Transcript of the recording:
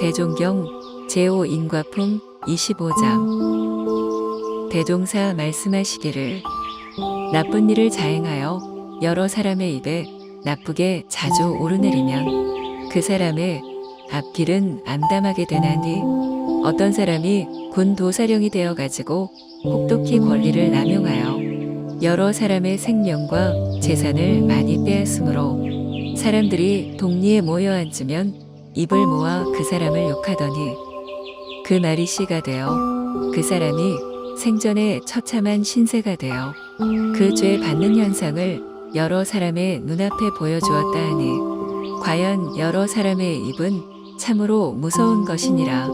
대종경 제5인과품 25장. 대종사 말씀하시기를 나쁜 일을 자행하여 여러 사람의 입에 나쁘게 자주 오르내리면 그 사람의 앞길은 암담하게 되나니 어떤 사람이 군 도사령이 되어 가지고 혹독히 권리를 남용하여 여러 사람의 생명과 재산을 많이 빼앗으므로 사람들이 동리에 모여 앉으면 입을 모아 그 사람을 욕하더니 그 말이 씨가 되어 그 사람이 생전에 처참한 신세가 되어 그 죄 받는 현상을 여러 사람의 눈앞에 보여주었다 하니 과연 여러 사람의 입은 참으로 무서운 것이니라.